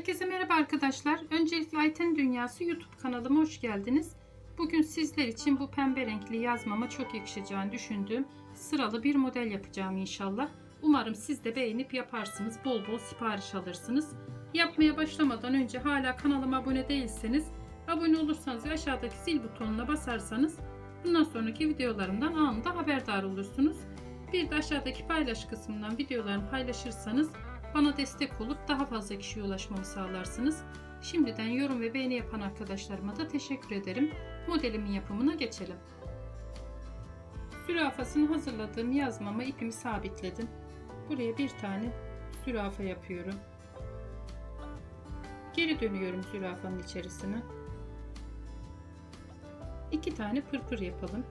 Herkese merhaba arkadaşlar. Öncelikle Ayten Dünyası YouTube kanalıma hoş geldiniz. Bugün sizler için bu pembe renkli yazmama çok yakışacağını düşündüğüm sıralı bir model yapacağım inşallah. Umarım siz de beğenip yaparsınız. Bol bol sipariş alırsınız. Yapmaya başlamadan önce hala kanalıma abone değilseniz abone olursanız ve aşağıdaki zil butonuna basarsanız bundan sonraki videolarımdan anında haberdar olursunuz. Bir de aşağıdaki paylaş kısmından videolarımı paylaşırsanız bana destek olup daha fazla kişiye ulaşmamı sağlarsınız. Şimdiden yorum ve beğeni yapan arkadaşlarıma da teşekkür ederim. Modelimin yapımına geçelim. Zürafasını hazırladığım yazmama ipimi sabitledim. Buraya bir tane zürafa yapıyorum. Geri dönüyorum zürafanın içerisine. İki tane pırpır yapalım.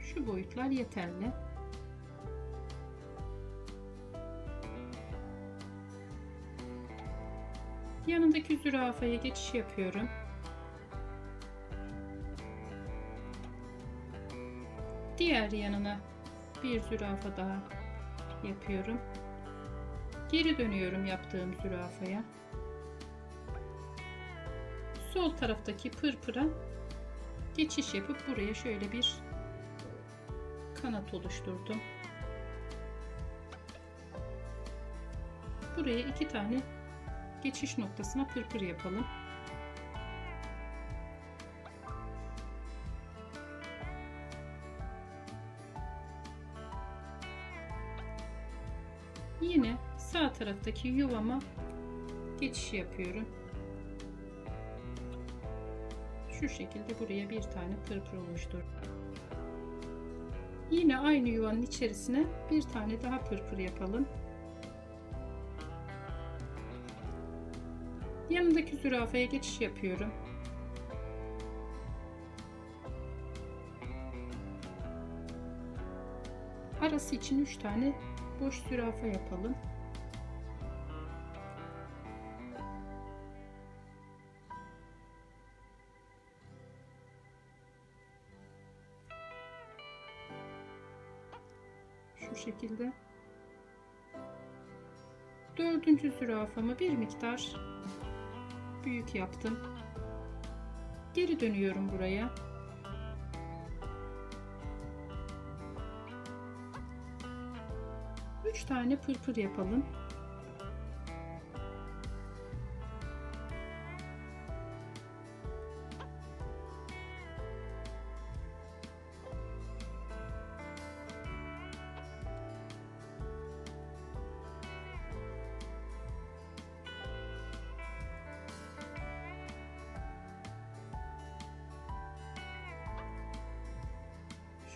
Şu boyutlar yeterli. Yanındaki zürafaya geçiş yapıyorum. Diğer yanına bir zürafa daha yapıyorum. Geri dönüyorum yaptığım zürafaya. Sol taraftaki pırpıra geçiş yapıp buraya şöyle bir kanat oluşturdum. Buraya iki tane geçiş noktasına pırpır yapalım. Yine sağ taraftaki yuvama geçiş yapıyorum. Şu şekilde buraya bir tane pırpır oluştur. Yine aynı yuvanın içerisine bir tane daha pırpır yapalım. Yanındaki zürafaya geçiş yapıyorum. Arası için 3 tane boş zürafa yapalım. Şu şekilde. Dördüncü zürafamı bir miktar büyük yaptım. Geri dönüyorum buraya. Üç tane pırpır yapalım.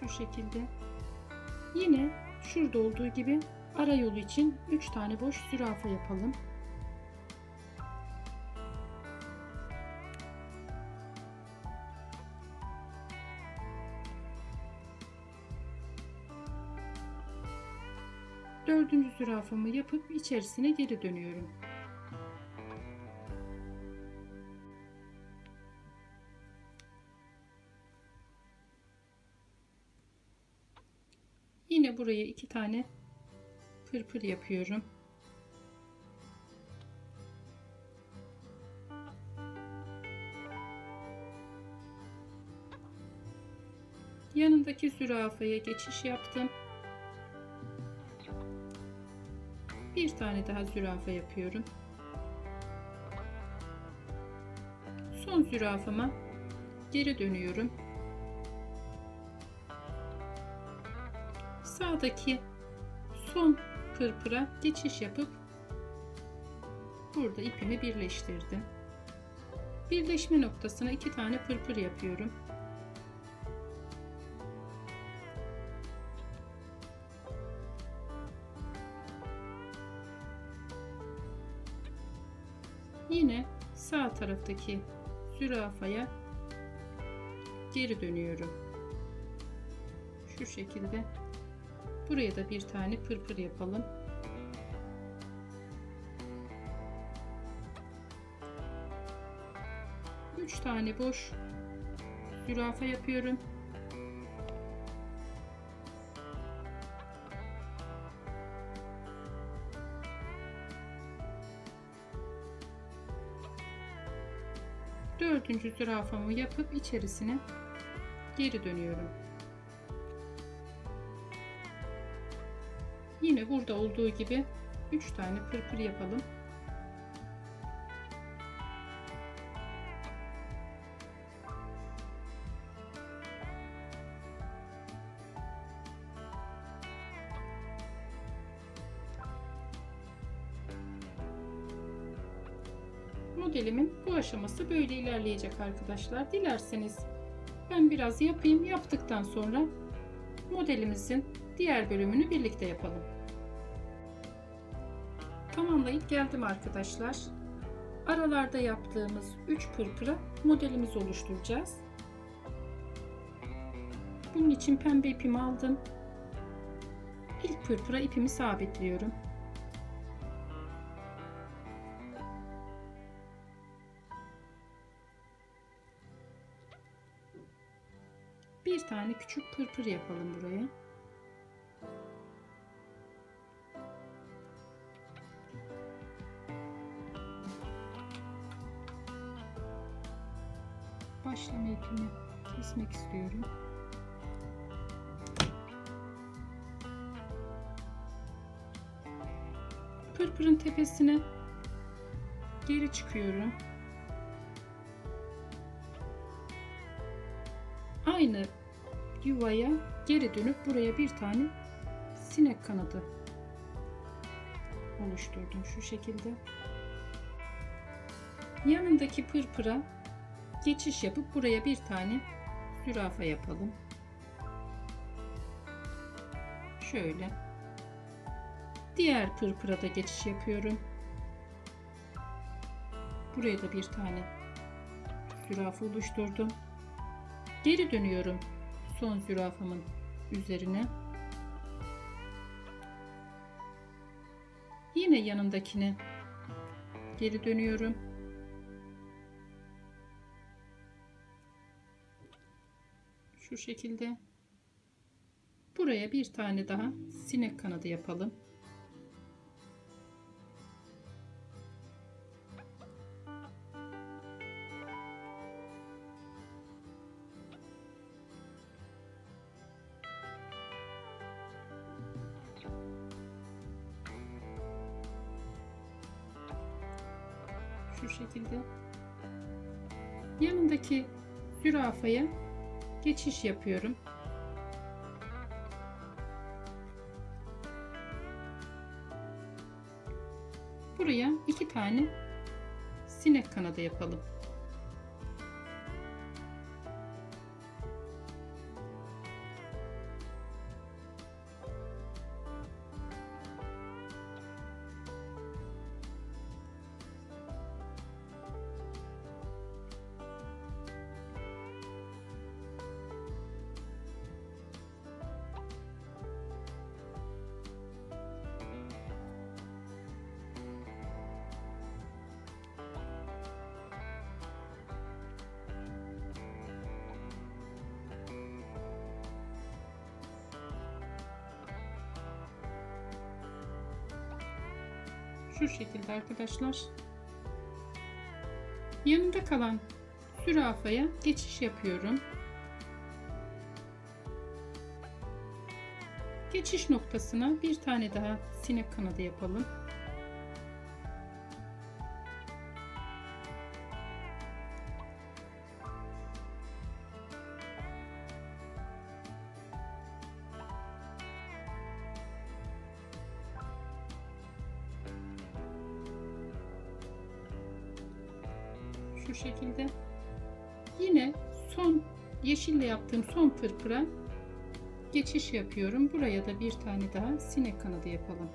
Şu şekilde. Yine şurada olduğu gibi ara yolu için 3 tane boş zürafa yapalım. Dördüncü zürafamı yapıp içerisine geri dönüyorum. Yine buraya iki tane pırpır yapıyorum. Yanındaki zürafaya geçiş yaptım. Bir tane daha zürafa yapıyorum. Son zürafama geri dönüyorum. Sağdaki son pırpıra geçiş yapıp burada ipimi birleştirdim. Birleşme noktasına iki tane pırpır yapıyorum. Yine sağ taraftaki zürafaya geri dönüyorum. Şu şekilde Buraya da bir tane pırpır yapalım. Üç tane boş zürafa yapıyorum. Dördüncü zürafamı yapıp içerisine geri dönüyorum. Yine burada olduğu gibi 3 tane pırpır yapalım. Modelimin bu aşaması böyle ilerleyecek arkadaşlar. Dilerseniz ben biraz yapayım. Yaptıktan sonra modelimizin diğer bölümünü birlikte yapalım. Tamamlayıp geldim arkadaşlar. Aralarda yaptığımız 3 pırpıra modelimizi oluşturacağız. Bunun için pembe ipimi aldım. İlk pırpıra ipimi sabitliyorum. Bir tane küçük pırpır yapalım buraya. Başlama ipimi kesmek istiyorum. Pırpırın tepesine geri çıkıyorum. Aynı yuvaya geri dönüp buraya bir tane sinek kanadı oluşturdum şu şekilde. Yanındaki pırpıra geçiş yapıp buraya bir tane zürafa yapalım. Şöyle. Diğer pırpıra da geçiş yapıyorum. Buraya da bir tane zürafa oluşturdum. Geri dönüyorum son zürafamın üzerine. Yine yanındakine geri dönüyorum. Şu şekilde. Buraya bir tane daha sinek kanadı yapalım. şu şekilde yanındaki zürafaya geçiş yapıyorum. Buraya iki tane sinek kanadı yapalım. Şu şekilde arkadaşlar. Yanında kalan zürafaya geçiş yapıyorum. Geçiş noktasına bir tane daha sinek kanadı yapalım. Şu şekilde. Yine son yeşille yaptığım son pırpıra geçiş yapıyorum. Buraya da bir tane daha sinek kanadı yapalım.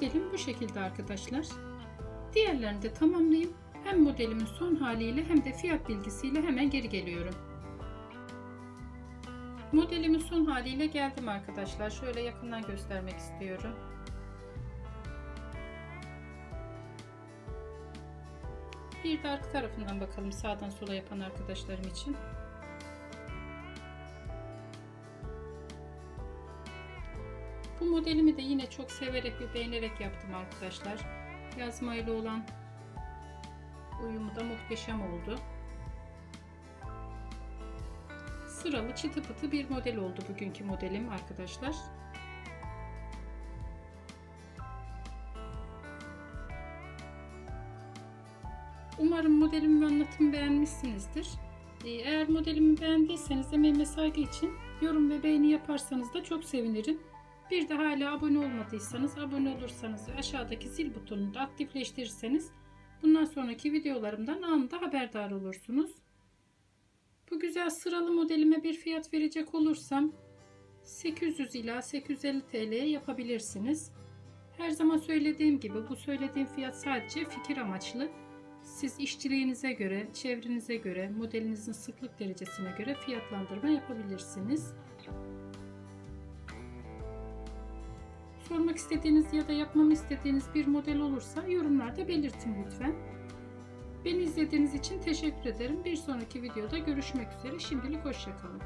Modelim bu şekilde arkadaşlar. Diğerlerini de tamamlayıp hem modelimin son haliyle hem de fiyat bilgisiyle hemen geri geliyorum. Modelimin son haliyle geldim arkadaşlar. Şöyle yakından göstermek istiyorum. Bir de arka tarafından bakalım sağdan sola yapan arkadaşlarım için. Bu modelimi de yine çok severek ve beğenerek yaptım arkadaşlar. Yazma ile olan uyumu da muhteşem oldu. Sıralı çıtı pıtı bir model oldu bugünkü modelim arkadaşlar. Umarım modelimi ve anlatımı beğenmişsinizdir. Ee, Eğer modelimi beğendiyseniz emeğime saygı için yorum ve beğeni yaparsanız da çok sevinirim. Bir de hala abone olmadıysanız abone olursanız ve aşağıdaki zil butonunu da aktifleştirirseniz bundan sonraki videolarımdan anında haberdar olursunuz. Bu güzel sıralı modelime bir fiyat verecek olursam 800 ila 850 TL'ye yapabilirsiniz. Her zaman söylediğim gibi bu söylediğim fiyat sadece fikir amaçlı. Siz işçiliğinize göre, çevrenize göre, modelinizin sıklık derecesine göre fiyatlandırma yapabilirsiniz. Sormak istediğiniz ya da yapmamı istediğiniz bir model olursa yorumlarda belirtin lütfen. Beni izlediğiniz için teşekkür ederim. Bir sonraki videoda görüşmek üzere. Şimdilik hoşçakalın.